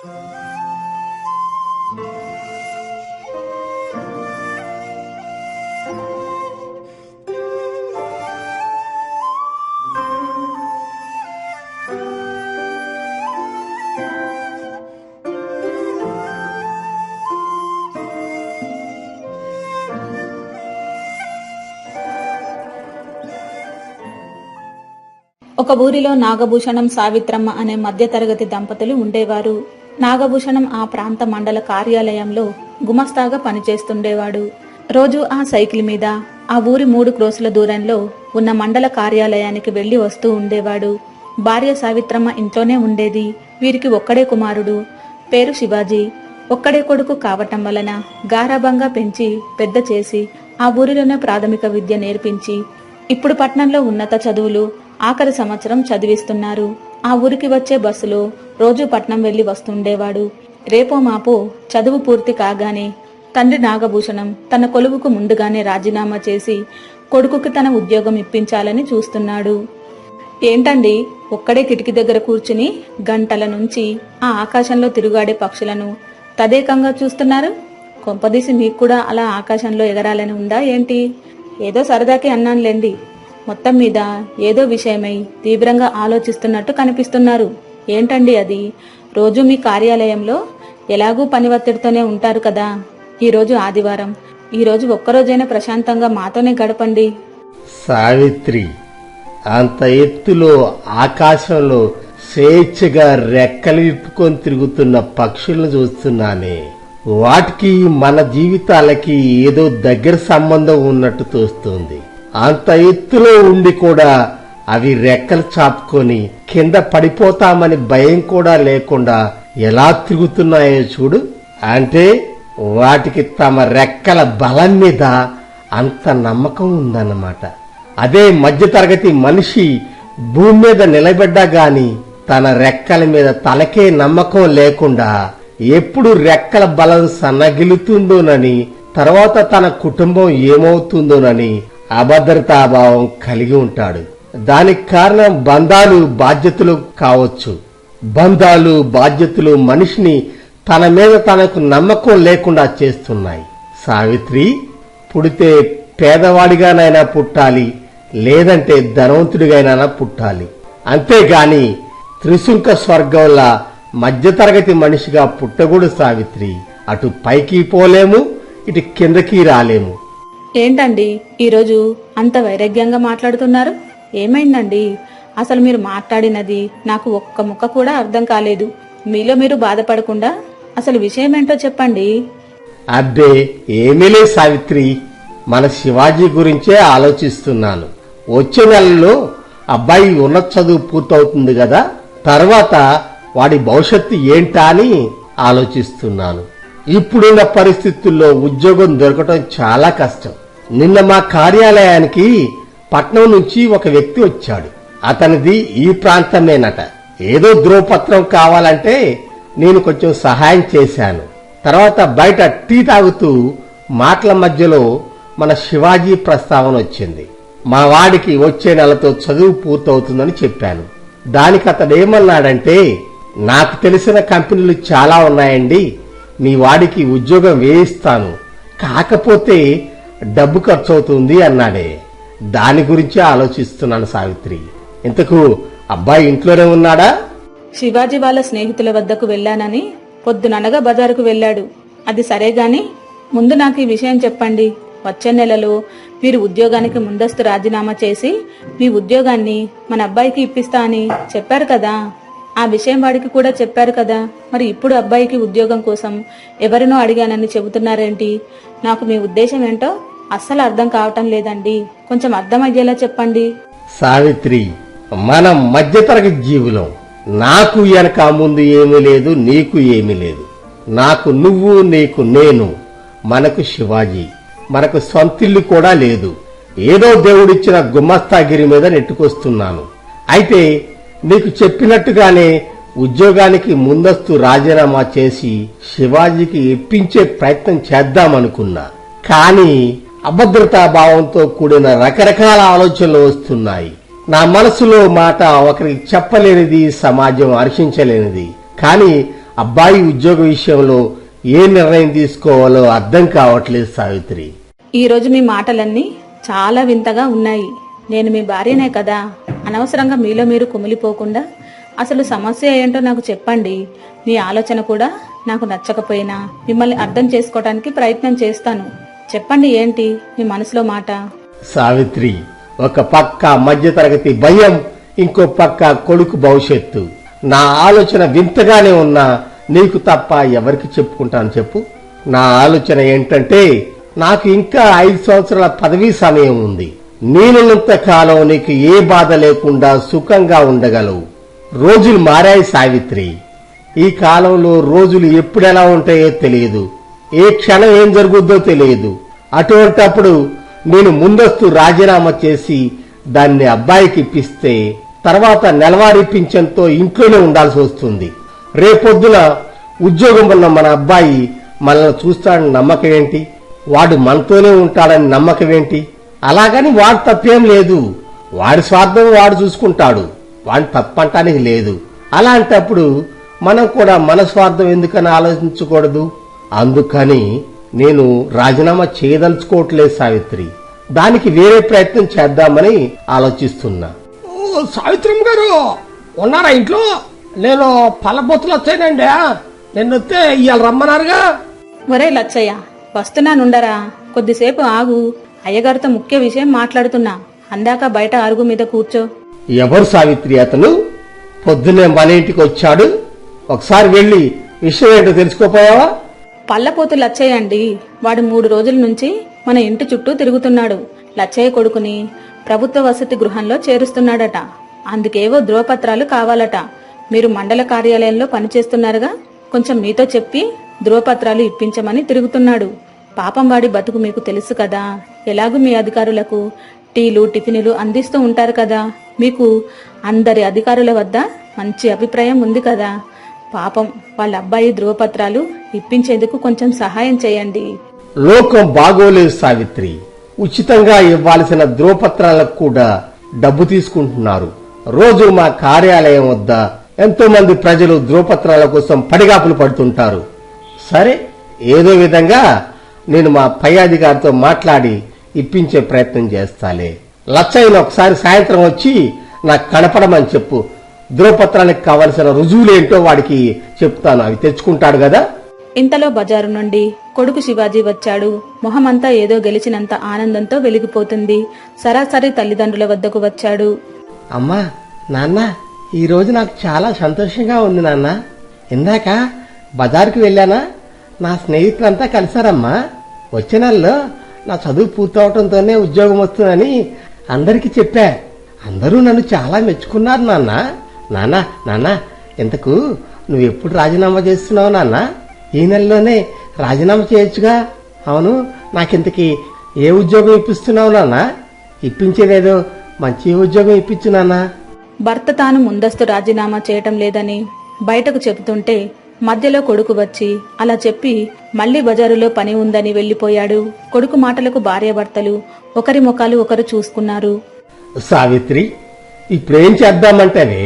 ఒక ఊరిలో నాగభూషణం సావిత్రమ్మ అనే మధ్యతరగతి దంపతులు ఉండేవారు. నాగభూషణం ఆ ప్రాంత మండల కార్యాలయంలో గుమస్తాగా పనిచేస్తుండేవాడు. రోజు ఆ సైకిల్ మీద ఆ ఊరి మూడు క్రోసుల దూరంలో ఉన్న మండల కార్యాలయానికి వెళ్ళి వస్తూ ఉండేవాడు. భార్య సావిత్రమ్మ ఇంట్లోనే ఉండేది. వీరికి ఒక్కడే కుమారుడు. పేరు శివాజీ. ఒక్కడే కొడుకు కావటం వలన గారాభంగా పెంచి పెద్ద చేసి ఆ ఊరిలోనే ప్రాథమిక విద్య నేర్పించి ఇప్పుడు పట్నంలో ఉన్నత చదువులు ఆఖరి సంవత్సరం చదివిస్తున్నారు. ఆ ఊరికి వచ్చే బస్సులో రోజు పట్నం వెళ్ళి వస్తుండేవాడు. రేపో మాపో చదువు పూర్తి కాగానే తండ్రి నాగభూషణం తన కొలువుకు ముందుగానే రాజీనామా చేసి కొడుకుకి తన ఉద్యోగం ఇప్పించాలని చూస్తున్నాడు. ఏంటండి? ఒక్కడే కిటికీ దగ్గర కూర్చుని గంటల నుంచి ఆ ఆకాశంలో తిరుగాడే పక్షులను తదేకంగా చూస్తున్నారు? కొంపదీసి మీకు కూడా అలా ఆకాశంలో ఎగరాలని ఉందా ఏంటి? ఏదో సరదాకి అన్నానులేండి. మొత్తం మీద ఏదో విషయమై తీవ్రంగా ఆలోచిస్తున్నట్టు కనిపిస్తున్నారు. ఏంటండి అది? రోజు మీ కార్యాలయంలో ఎలాగూ పని ఒత్తిడితోనే ఉంటారు కదా. ఈరోజు ఆదివారం. ఈరోజు ఒక్కరోజైనా ప్రశాంతంగా మాతోనే గడపండి. సావిత్రి అంత ఎత్తులో ఆకాశంలో స్వేచ్ఛగా రెక్కలు విప్పుకొని తిరుగుతున్న పక్షులను చూస్తున్నానే. వాటికి మన జీవితాలకి ఏదో దగ్గర సంబంధం ఉన్నట్టు తోస్తుంది. అంత ఎత్తులో ఉండి కూడా అవి రెక్కలు చాపుకొని కింద పడిపోతామని భయం కూడా లేకుండా ఎలా తిరుగుతున్నాయో చూడు. అంటే వాటికి తమ రెక్కల బలం మీద అంత నమ్మకం ఉందన్నమాట. అదే మధ్యతరగతి మనిషి భూమి మీద నిలబడ్డా గాని తన రెక్కల మీద తలకే నమ్మకం లేకుండా ఎప్పుడు రెక్కల బలం సన్నగిలుతుందోనని తర్వాత తన కుటుంబం ఏమవుతుందోనని అభద్రతాభావం కలిగి ఉంటాడు. దానికి కారణం బంధాలు బాధ్యతలు కావచ్చు. బంధాలు బాధ్యతలు మనిషిని తన మీద తనకు నమ్మకం లేకుండా చేస్తున్నాయి. సావిత్రి పుడితే పేదవాడిగానైనా పుట్టాలి లేదంటే ధనవంతుడిగానైనా పుట్టాలి. అంతేగాని త్రిశుంక స్వర్గంలా మధ్యతరగతి మనిషిగా పుట్టగూడు సావిత్రి. అటు పైకి పోలేము ఇటు కిందకి రాలేము. ఏంటండి ఈరోజు అంత వైరాగ్యంగా మాట్లాడుతున్నారు? ఏమైందండి? అసలు మీరు మాట్లాడినది నాకు ఒక్క ముక్క కూడా అర్థం కాలేదు. మీలో మీరు బాధపడకుండా అసలు విషయం ఏంటో చెప్పండి. అబ్బే ఏమీ లేదు సావిత్రి. మన శివాజీ గురించే ఆలోచిస్తున్నాను. వచ్చే నెలలో అబ్బాయి ఉన్నత చదువు పూర్తవుతుంది కదా తర్వాత వాడి భవిష్యత్తు ఏంటా అని ఆలోచిస్తున్నాను. ఇప్పుడున్న పరిస్థితుల్లో ఉద్యోగం దొరకటం చాలా కష్టం. నిన్న మా కార్యాలయానికి పట్నం నుంచి ఒక వ్యక్తి వచ్చాడు. అతనిది ఈ ప్రాంతమేనట. ఏదో ధ్రువపత్రం కావాలంటే నేను కొంచెం సహాయం చేశాను. తర్వాత బయట టీ తాగుతూ మాటల మధ్యలో మన శివాజీ ప్రస్తావన వచ్చింది. మా వాడికి వచ్చే నెలతో చదువు పూర్తవుతుందని చెప్పాను. దానికి అతడు ఏమన్నాడంటే నాకు తెలిసిన కంపెనీలు చాలా ఉన్నాయండి. మీ వాడికి ఉద్యోగం వేయిస్తాను. కాకపోతే డబ్బు ఖర్చు అవుతుంది అన్నాడే. దాని గురించి ఆలోచిస్తున్నాను సావిత్రి. ఇంతకు అబ్బాయి ఇంట్లోనే ఉన్నాడా? శివాజీ వాళ్ళ స్నేహితుల వద్దకు వెళ్ళానని పొద్దుననగా బజారుకు వెళ్ళాడు. అది సరే గాని ముందు నాకు ఈ విషయం చెప్పండి. వచ్చే నెలలో మీరు ఉద్యోగానికి ముందస్తు రాజీనామా చేసి మీ ఉద్యోగాన్ని మన అబ్బాయికి ఇప్పిస్తా అని చెప్పారు కదా. ఆ విషయం వాడికి కూడా చెప్పారు కదా. మరి ఇప్పుడు అబ్బాయికి ఉద్యోగం కోసం ఎవరినో అడిగానని చెబుతున్నారేంటి? నాకు మీ ఉద్దేశం ఏంటో అస్సలు అర్థం కావటం లేదండి. కొంచెం అర్థమయ్యేలా చెప్పండి. సావిత్రి మనం మధ్యతరగతి జీవులం. నాకు వెనక ముందు ఏమీ లేదు నీకు ఏమీ లేదు. నాకు నువ్వు నీకు నేను మనకు శివాజీ. మనకు సొంతిల్లు కూడా లేదు. ఏదో దేవుడిచ్చిన గుమ్మస్తాగిరి మీద నెట్టుకొస్తున్నాను. అయితే నీకు చెప్పినట్టుగానే ఉద్యోగానికి ముందస్తు రాజీనామా చేసి శివాజీకి ఇప్పించే ప్రయత్నం చేద్దామనుకున్నా. కానీ అభద్రతా భావంతో కూడిన రకరకాల ఆలోచనలు వస్తున్నాయి. నా మనసులో మాట ఒకరికి చెప్పలేనిది సమాజం హర్షించలేనిది. కానీ అబ్బాయి ఉద్యోగ విషయంలో ఏ నిర్ణయం తీసుకోవాలో అర్థం కావట్లేదు సావిత్రి. ఈ రోజు మీ మాటలన్నీ చాలా వింతగా ఉన్నాయి. నేను మీ భార్యనే కదా. అనవసరంగా మీలో మీరు కుమిలిపోకుండా అసలు సమస్య ఏంటో నాకు చెప్పండి. మీ ఆలోచన కూడా నాకు నచ్చకపోయినా మిమ్మల్ని అర్థం చేసుకోవడానికి ప్రయత్నం చేస్తాను. చెప్పండి ఏంటి మీ మనసులో మాట? సావిత్రి ఒక పక్క మధ్యతరగతి భయం ఇంకో పక్క కొడుకు భవిష్యత్తు. నా ఆలోచన వింతగానే ఉన్నా నీకు తప్ప ఎవరికి చెప్పుకుంటాను చెప్పు. నా ఆలోచన ఏంటంటే నాకు ఇంకా ఐదు సంవత్సరాల పదవీ సమయం ఉంది. నేనున్నంత కాలం నీకు ఏ బాధ లేకుండా సుఖంగా ఉండగలవు. రోజులు మారాయి సావిత్రి. ఈ కాలంలో రోజులు ఎప్పుడెలా ఉంటాయో తెలియదు. ఏ క్షణం ఏం జరుగుద్దో తెలియదు. అటువంటప్పుడు నేను ముందస్తు రాజీనామా చేసి దాన్ని అబ్బాయికి ఇప్పిస్తే తర్వాత నెలవారీ పింఛన్తో ఇంట్లోనే ఉండాల్సి వస్తుంది. రేపొద్దున ఉద్యోగం ఉన్న మన అబ్బాయి మనల్ని చూస్తాడని నమ్మకం ఏంటి? వాడు మనతోనే ఉంటాడని నమ్మకం ఏంటి? అలాగని వాడు తప్పేం లేదు. వాడి స్వార్థం వాడు చూసుకుంటాడు. వాడిని తప్పంటానికి లేదు. అలాంటప్పుడు మనం కూడా మన స్వార్థం ఎందుకని ఆలోచించకూడదు? అందుకని నేను రాజీనామా చేయదలుచుకోవట్లేదు సావిత్రి. దానికి వేరే ప్రయత్నం చేద్దామని ఆలోచిస్తున్నా. ఓ సావిత్రమ్మ గారు ఉన్నారా ఇంట్లో? నేను పల్లబొత్తులు వచ్చానండి. నిన్న వస్తే ఇవాళ రమ్మన్నారుగా. ఒరే లచ్చయ్య వస్తున్నానుండరా కొద్దిసేపు ఆగు. అయ్యగారితో ముఖ్య విషయం మాట్లాడుతున్నా. అందాక బయట అరుగు మీద కూర్చో. ఎవరు సావిత్రి అతను? పొద్దున్నే మన ఇంటికి వచ్చాడు. ఒకసారి వెళ్ళి విషయం ఏంటో తెలుసుకోపోయావా? పల్లపోతు లచ్చయ్య అండి. వాడు మూడు రోజుల నుంచి మన ఇంటి చుట్టూ తిరుగుతున్నాడు. లచ్చయ్య కొడుకుని ప్రభుత్వ వసతి గృహంలో చేరుస్తున్నాడట. అందుకేవో ధృవపత్రాలు కావాలట. మీరు మండల కార్యాలయంలో పనిచేస్తున్నారుగా? కొంచెం మీతో చెప్పి ధృవపత్రాలు ఇప్పించమని తిరుగుతున్నాడు. పాపం వాడి బతుకు మీకు తెలుసు కదా. ఎలాగూ మీ అధికారులకు టీలు టిఫినులు అందిస్తూ ఉంటారు కదా. మీకు అందరి అధికారుల వద్ద మంచి అభిప్రాయం ఉంది కదా. పాపం వాళ్ళ అబ్బాయి ధ్రువపత్రాలు ఇప్పించేందుకు కొంచెం సహాయం చేయండి. లోకం బాగోలేదు సావిత్రి. ఉచితంగా ఇవ్వాల్సిన ధ్రువపత్రాలకు కూడా డబ్బు తీసుకుంటున్నారు. రోజు మా కార్యాలయం వద్ద ఎంతో మంది ప్రజలు ధ్రువపత్రాల కోసం పడిగాపులు పడుతుంటారు. సరే ఏదో విధంగా నేను మా పై అధికారితో మాట్లాడి ఇప్పించే ప్రయత్నం చేస్తాలే. లచ్చయ్యను ఒకసారి సాయంత్రం వచ్చి నాకు కనపడమని చెప్పు. ధ్రువపత్రానికి కావలసిన రుజువులేంటో వాడికి చెప్తాను. అవి తెచ్చుకుంటాడు కదా? ఇంతలో బజారు నుండి కొడుకు శివాజీ వచ్చాడు. మొహమంతా ఏదో గెలిచినంత ఆనందంతో వెలిగిపోతుంది. సరాసరి తల్లిదండ్రుల వద్దకు వచ్చాడు. అమ్మా నాన్న ఈ రోజు నాకు చాలా సంతోషంగా ఉంది నాన్న. ఇందాక బజార్కి వెళ్ళానా? నా స్నేహితులంతా కలిసారమ్మా వచ్చే నెలలో నా చదువు పూర్తవటంతోనే ఉద్యోగం వస్తుందని అందరికీ చెప్పా. అందరూ నన్ను చాలా మెచ్చుకున్నారు నాన్న. నాన్న నాన్న ఇంతకు నువ్వు ఎప్పుడు రాజీనామా చేస్తున్నావు నాన్న? ఈ నెలలోనే రాజీనామా చేయొచ్చుగా? అవును నాకింతకి ఏ ఉద్యోగం ఇప్పిస్తున్నావు నాన్న? ఇప్పించేదేదో మంచి ఉద్యోగం ఇప్పించు నాన్నా. భర్త తాను ముందస్తు రాజీనామా చేయటం లేదని బయటకు చెబుతుంటే మధ్యలో కొడుకు వచ్చి అలా చెప్పి మళ్ళీ బజారులో పని ఉందని వెళ్ళిపోయాడు కొడుకు మాటలకు భార్యాభర్తలు ఒకరి ముఖాలు ఒకరు చూసుకున్నారు. సావిత్రి ఇప్పుడేం చేద్దామంటేనే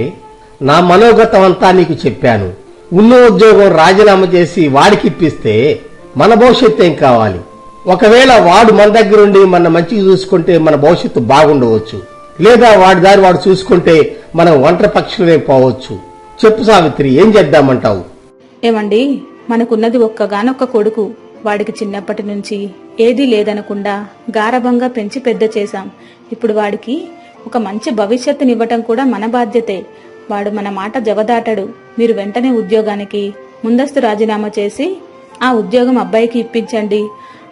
నా మనోగతం అంతా నీకు చెప్పాను. ఉన్న ఉద్యోగం రాజీనామా చేసి వాడికి ఇప్పిస్తే మన భవిష్యత్తు ఏం కావాలి? ఒకవేళ వాడు మన దగ్గరుండి మన మంచిగా చూసుకుంటే మన భవిష్యత్తు బాగుండవచ్చు. లేదా వాడి దారి వాడు చూసుకుంటే మనం ఒంటరి పక్షులమే పోవచ్చు. చెప్పు సావిత్రి ఏం చేద్దామంటావు? ఏమండి మనకున్నది ఒక్కగానొక్క కొడుకు. వాడికి చిన్నప్పటి నుంచి ఏదీ లేదనకుండా గారభంగా పెంచి పెద్ద చేశాం. ఇప్పుడు వాడికి ఒక మంచి భవిష్యత్తునివ్వటం కూడా మన బాధ్యతే. వాడు మన మాట జవదాటడు. మీరు వెంటనే ఉద్యోగానికి ముందస్తు రాజీనామా చేసి ఆ ఉద్యోగం అబ్బాయికి ఇప్పించండి.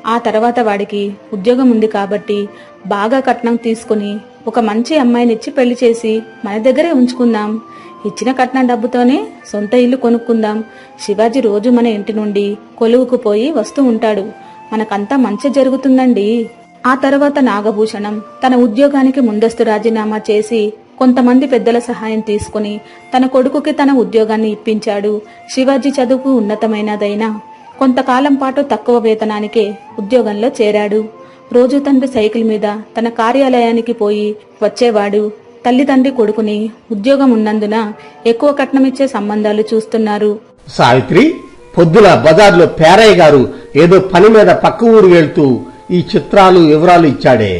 ఆ తర్వాత వాడికి ఉద్యోగం ఉంది కాబట్టి బాగా కట్నం తీసుకుని ఒక మంచి అమ్మాయినిచ్చి పెళ్ళి చేసి మన దగ్గరే ఉంచుకుందాం. ఇచ్చిన కట్నం డబ్బుతోనే సొంత ఇల్లు కొనుక్కుందాం. శివాజీ రోజు మన ఇంటి నుండి కొలువుకు పోయి వస్తూ ఉంటాడు. మనకంతా మంచి జరుగుతుందండి. ఆ తర్వాత నాగభూషణం తన ఉద్యోగానికి ముందస్తు రాజీనామా చేసి కొంతమంది పెద్దల సహాయం తీసుకుని తన కొడుకుకి తన ఉద్యోగాన్ని ఇప్పించాడు. శివాజీ చదువుకు ఉన్నతమైనదైనా కొంతకాలం పాటు తక్కువ వేతనానికే ఉద్యోగంలో చేరాడు. రోజు తండ్రి సైకిల్ మీద తన కార్యాలయానికి పోయి వచ్చేవాడు. తల్లిదండ్రి కొడుకుని ఉద్యోగం ఉన్నందున ఎక్కువ కట్నమిచ్చే సంబంధాలు చూస్తున్నారు. సావిత్రి పొద్దున బజార్లో పేరయ్య గారు ఏదో పని మీద పక్క ఊరు వెళ్తూ ఈ చిత్రాలు వివరాలు ఇచ్చాడే.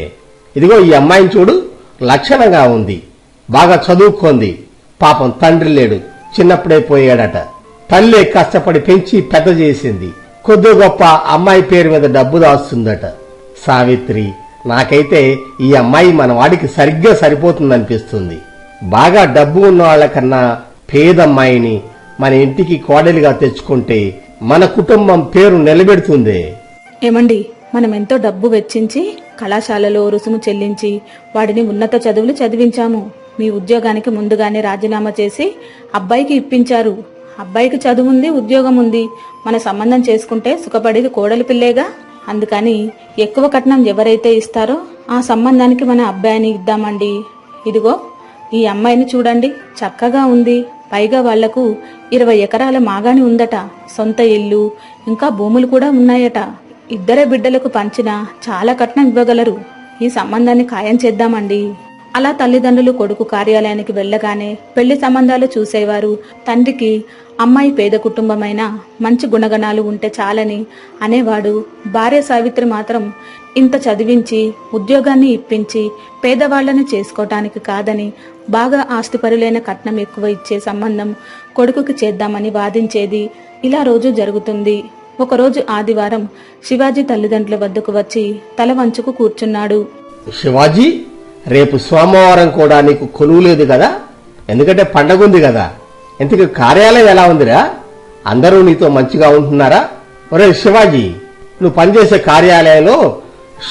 ఇదిగో ఈ అమ్మాయిని చూడు లక్షణంగా ఉంది. బాగా చదువుకోంది. పాపం తండ్రి లేడు. చిన్నప్పుడే పోయాడట. తల్లే కష్టపడి పెంచి పెద్ద చేసింది. కొద్ది గొప్ప అమ్మాయి పేరు మీద డబ్బు దాస్తుందట. సావిత్రి నాకైతే ఈ అమ్మాయి మన వాడికి సరిగ్గా సరిపోతుందనిపిస్తుంది. బాగా డబ్బు ఉన్నవాళ్ళకన్నా పేదమ్మాయిని మన ఇంటికి కోడలిగా తెచ్చుకుంటే మన కుటుంబం పేరు నిలబెడుతుంది. ఏమండి మనం ఎంతో డబ్బు వెచ్చించి కళాశాలలో రుసుము చెల్లించి వాడిని ఉన్నత చదువులు చదివించాము. మీ ఉద్యోగానికి ముందుగానే రాజీనామా చేసి అబ్బాయికి ఇప్పించారు. అబ్బాయికి చదువు ఉంది ఉద్యోగం ఉంది. మన సంబంధం చేసుకుంటే సుఖపడేది కోడలి పిల్లేగా. అందుకని ఎక్కువ కట్నం ఎవరైతే ఇస్తారో ఆ సంబంధానికి మన అబ్బాయిని ఇద్దామండి. ఇదిగో ఈ అమ్మాయిని చూడండి. చక్కగా ఉంది. పైగా వాళ్ళకు ఇరవై ఎకరాల మాగాని ఉందట. సొంత ఇల్లు ఇంకా భూములు కూడా ఉన్నాయట. ఇద్దరే బిడ్డలకు పంచిన చాలా కట్నం ఇవ్వగలరు. ఈ సంబంధాన్ని ఖాయం చేద్దామండి. అలా తల్లిదండ్రులు కొడుకు కార్యాలయానికి వెళ్ళగానే పెళ్ళి సంబంధాలు చూసేవారు. తండ్రికి అమ్మాయి పేద కుటుంబమైన మంచి గుణగణాలు ఉంటే చాలని అనేవాడు. భార్య సావిత్రి మాత్రం ఇంత చదివించి ఉద్యోగాన్ని ఇప్పించి పేదవాళ్ళను చేసుకోవటానికి కాదని బాగా ఆస్తిపరులైన కట్నం ఎక్కువ ఇచ్చే సంబంధం కొడుకుకి చేద్దామని వాదించేది ఇలా రోజు జరుగుతుంది. ఒకరోజు ఆదివారం శివాజీ తల్లిదండ్రుల వద్దకు వచ్చి తల వంచుకు కూర్చున్నాడు. శివాజీ రేపు సోమవారం కూడా నీకు కొలువు లేదు కదా? ఎందుకంటే పండగ ఉంది కదా. ఇంతకు కార్యాలయం ఎలా ఉందిరా? అందరూ నీతో మంచిగా ఉంటున్నారా? ఒరే శివాజీ నువ్వు పనిచేసే కార్యాలయంలో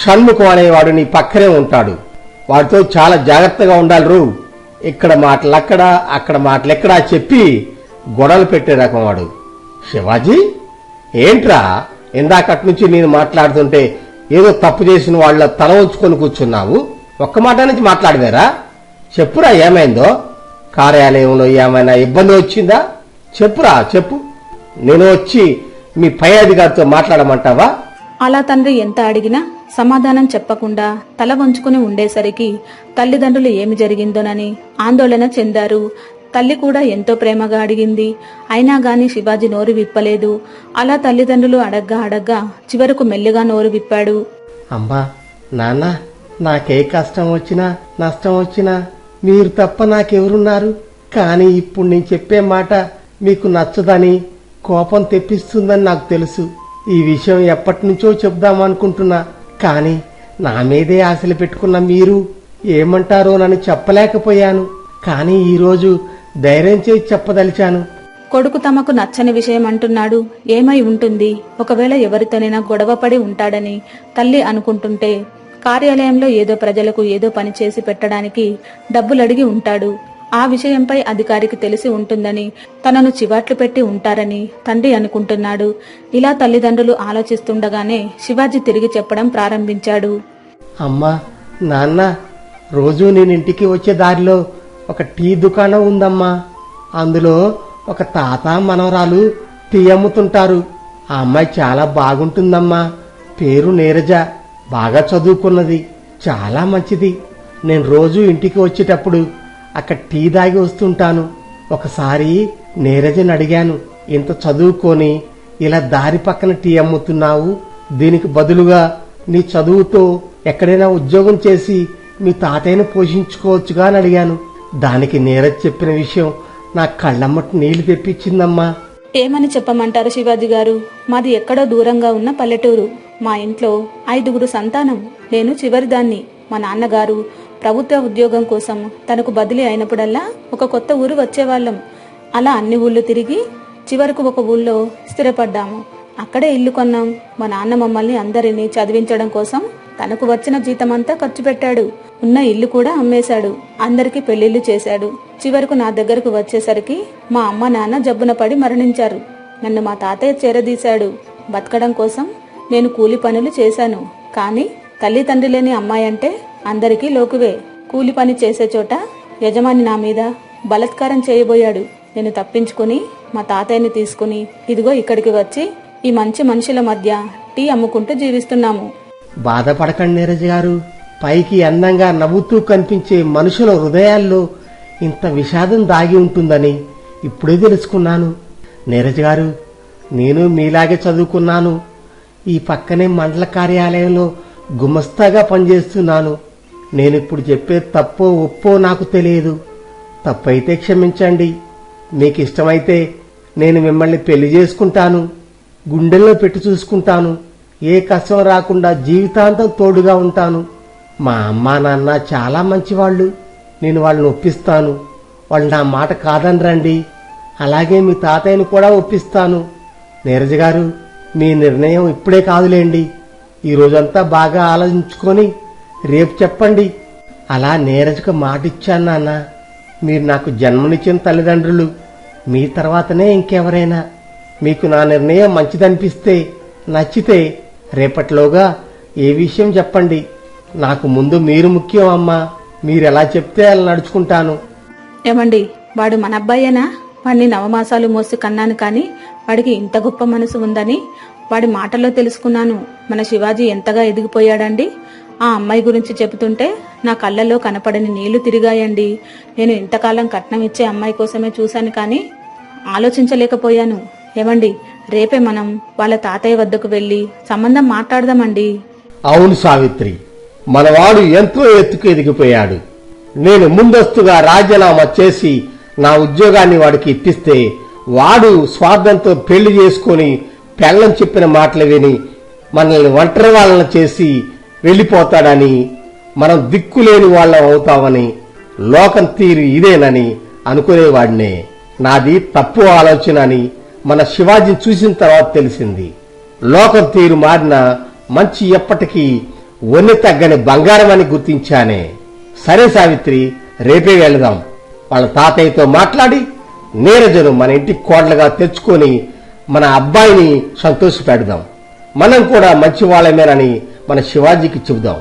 షణ్ముఖం అనేవాడు నీ పక్కనే ఉంటాడు. వాడితో చాలా జాగ్రత్తగా ఉండాలి రూ ఇక్కడ మాటలు అక్కడ అక్కడ మాటలు ఎక్కడా చెప్పి గొడవలు పెట్టే రకం వాడు. శివాజీ ఏంట్రా ఇందాకటి నుంచి నేను మాట్లాడుతుంటే ఏదో తప్పు చేసిన వాళ్ళ తల ఉంచుకొని కూర్చున్నావు? ఒక్క మాట నుంచి మాట్లాడవేరా? చెప్పురా ఏమైందో? కార్యాలయంలో ఏమైనా ఇబ్బంది వచ్చిందా? చెప్పురా చెప్పు. నేను వచ్చి మీ పై అధికారితో మాట్లాడమంటావా? అలా తండ్రి ఎంత అడిగినా సమాధానం చెప్పకుండా తల వంచుకుని ఉండేసరికి తల్లిదండ్రులు ఏమి జరిగిందోనని ఆందోళన చెందారు. తల్లి కూడా ఎంతో ప్రేమగా అడిగింది. అయినా గాని శివాజీ నోరు విప్పలేదు. అలా తల్లిదండ్రులు అడగ్గా అడగ్గా చివరకు మెల్లిగా నోరు విప్పాడు. అమ్మా నాన్న నాకే కష్టం వచ్చినా నష్టం వచ్చినా మీరు తప్ప నాకెవరున్నారు? కానీ ఇప్పుడు నేను చెప్పే మాట మీకు నచ్చదని కోపం తెప్పిస్తుందని నాకు తెలుసు. ఈ విషయం ఎప్పటి నుంచో చెప్దామనుకుంటున్నా కానీ నా మీదే ఆశలు పెట్టుకున్న మీరు ఏమంటారోనని చెప్పలేకపోయాను. కానీ ఈరోజు ధైర్యం చేసి చెప్పదలిచాను. కొడుకు తమకు నచ్చని విషయం అంటున్నాడు. ఏమై ఉంటుంది? ఒకవేళ ఎవరితోనైనా గొడవపడి ఉంటాడని తల్లి అనుకుంటుంటే కార్యాలయంలో ఏదో ప్రజలకు ఏదో పని చేసి పెట్టడానికి డబ్బులు అడిగి ఉంటాడు. ఆ విషయంపై అధికారికి తెలిసి ఉంటుందని తనను చివాట్లు పెట్టి ఉంటారని తండ్రి అనుకుంటున్నాడు. ఇలా తల్లిదండ్రులు ఆలోచిస్తుండగానే శివాజీ తిరిగి చెప్పడం ప్రారంభించాడు. అమ్మా నాన్న రోజు నేను ఇంటికి వచ్చే దారిలో ఒక టీ దుకాణం ఉందమ్మా. అందులో ఒక తాత మనవరాలు టీ అమ్ముతుంటారు. ఆ అమ్మాయి చాలా బాగుంటుందమ్మా. పేరు నీరజ. బాగా చదువుకున్నది. చాలా మంచిది. నేను రోజు ఇంటికి వచ్చేటప్పుడు అక్కడ టీ దాగి వస్తుంటాను. ఒకసారి నీరజని అడిగాను ఇంత చదువుకొని ఇలా దారి పక్కన టీ అమ్ముతున్నావు? దీనికి బదులుగా నీ చదువుతో ఎక్కడైనా ఉద్యోగం చేసి మీ తాతయ్యను పోషించుకోవచ్చుగా అని అడిగాను. దానికి నీరజ్ చెప్పిన విషయం నా కళ్ళమ్మటి నీళ్ళు తెప్పించిందమ్మా. ఏమని చెప్పమంటారు శివాజీ గారు? మాది ఎక్కడో దూరంగా ఉన్న పల్లెటూరు. మా ఇంట్లో ఐదుగురు సంతానం. నేను చివరిదాన్ని. మా నాన్నగారు ప్రభుత్వ ఉద్యోగం కోసం తనకు బదిలీ అయినప్పుడల్లా ఒక కొత్త ఊరు వచ్చేవాళ్ళం. అలా అన్ని ఊళ్ళు తిరిగి చివరకు ఒక ఊళ్ళో స్థిరపడ్డాము. అక్కడే ఇల్లు కొన్నాం. మా నాన్న మమ్మల్ని అందరినీ చదివించడం కోసం తనకు వచ్చిన జీతమంతా ఖర్చు పెట్టాడు. ఉన్న ఇల్లు కూడా అమ్మేశాడు. అందరికీ పెళ్ళిళ్ళు చేశాడు. చివరకు నా దగ్గరకు వచ్చేసరికి మా అమ్మ నాన్న జబ్బున పడి మరణించారు. నన్ను మా తాతయ్య చేరదీశాడు. బతకడం కోసం నేను కూలి పనులు చేశాను. కానీ తల్లి తండ్రి లేని అమ్మాయి అంటే అందరికీ లోకువే. కూలి పని చేసే చోట యజమాని నా మీద బలత్కారం చేయబోయాడు. నేను తప్పించుకుని మా తాతయ్యని తీసుకుని ఇదిగో ఇక్కడికి వచ్చి ఈ మంచి మనుషుల మధ్య టీ అమ్ముకుంటూ జీవిస్తున్నాము. బాధపడకండి నీరజ్ గారు. పైకి అందంగా నవ్వుతూ కనిపించే మనుషుల హృదయాల్లో ఇంత విషాదం దాగి ఉంటుందని ఇప్పుడే తెలుసుకున్నాను. నీరజ్ గారు నేను మీలాగే చదువుకున్నాను. ఈ పక్కనే మండల కార్యాలయంలో గుమస్తాగా పనిచేస్తున్నాను. నేను ఇప్పుడు చెప్పే తప్పో ఒప్పో నాకు తెలియదు. తప్పైతే క్షమించండి. మీకు ఇష్టమైతే నేను మిమ్మల్ని పెళ్ళి చేసుకుంటాను. గుండెల్లో పెట్టి చూసుకుంటాను. ఏ కష్టం రాకుండా జీవితాంతం తోడుగా ఉంటాను. మా అమ్మా నాన్న చాలా మంచివాళ్ళు. నేను వాళ్ళని ఒప్పిస్తాను. వాళ్ళు నా మాట కాదని రండి. అలాగే మీ తాతయ్యని కూడా ఒప్పిస్తాను. నీరజ్ గారు మీ నిర్ణయం ఇప్పుడే కాదులేండి. ఈ రోజంతా బాగా ఆలోచించుకొని రేపు చెప్పండి. అలా నీరజ్కు మాట ఇచ్చాను నాన్న. మీరు నాకు జన్మనిచ్చిన తల్లిదండ్రులు. మీ తర్వాతనే ఇంకెవరైనా. మీకు నా నిర్ణయం మంచిదనిపిస్తే నచ్చితే రేపట్లోగా ఏ విషయం చెప్పండి? నాకు ముందు మీరు ముఖ్యం అమ్మా. మీరెలా చెప్తే అలా నడుచుకుంటాను. ఏమండి వాడు మన అబ్బాయేనా? వాడిని నవమాసాలు మోసి కన్నాను కానీ వాడికి ఇంత గొప్ప మనసు ఉందని వాడి మాటల్లో తెలుసుకున్నాను. మన శివాజీ ఎంతగా ఎదిగిపోయాడండి? ఆ అమ్మాయి గురించి చెబుతుంటే నా కళ్ళల్లో కనపడని నీళ్ళు తిరిగాయండి. నేను ఇంతకాలం కట్నం ఇచ్చే అమ్మాయి కోసమే చూశాను కానీ ఆలోచించలేకపోయాను. ఏమండి రేపే మనం వాళ్ళ తాతయ్య వద్దకు వెళ్ళి సంబంధం మాట్లాడదామండి. అవును సావిత్రి మనవాడు ఎంతో ఎత్తుకు ఎదిగిపోయాడు. నేను ముందస్తుగా రాజీనామా చేసి నా ఉద్యోగాన్ని వాడికి ఇప్పిస్తే వాడు స్వార్థంతో పెళ్ళి చేసుకొని పెళ్ళం చెప్పిన మాటలు విని మనల్ని ఒంటరి వాళ్ళని చేసి వెళ్ళిపోతాడని మనం దిక్కులేని వాళ్ళం అవుతామని లోకం తీరు ఇదేనని అనుకునేవాడినే. నాది తప్పు ఆలోచన అని మన శివాజీని చూసిన తర్వాత తెలిసింది. లోకం తీరు మారిన మంచి ఎప్పటికీ వన్నె తగ్గని బంగారం అని గుర్తించానే. సరే సావిత్రి రేపే వెళదాం. వాళ్ళ తాతయ్యతో మాట్లాడి నీరజను మన ఇంటి కోడలుగా తెచ్చుకొని మన అబ్బాయిని సంతోష పెడదాం మనం కూడా మంచి వాళ్ళమేనని మన శివాజీకి చెబుదాం.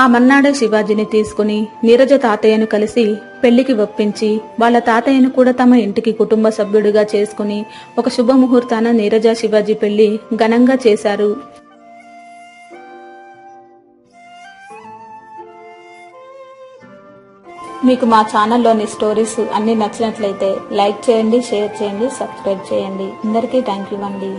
ఆ మన్నాడే శివాజీని తీసుకుని నీరజ తాతయ్యను కలిసి పెళ్ళికి ఒప్పించి వాళ్ళ తాతయ్యను కూడా తమ ఇంటికి కుటుంబ సభ్యుడిగా చేసుకుని ఒక శుభముహూర్తాన నీరజ శివాజీ పెళ్ళి ఘనంగా చేశారు. మీకు మా ఛానల్లోని స్టోరీస్ అన్ని నచ్చినట్లయితే లైక్ చేయండి షేర్ చేయండి సబ్స్క్రైబ్ చేయండి. అందరికీ థ్యాంక్ యూ అండి.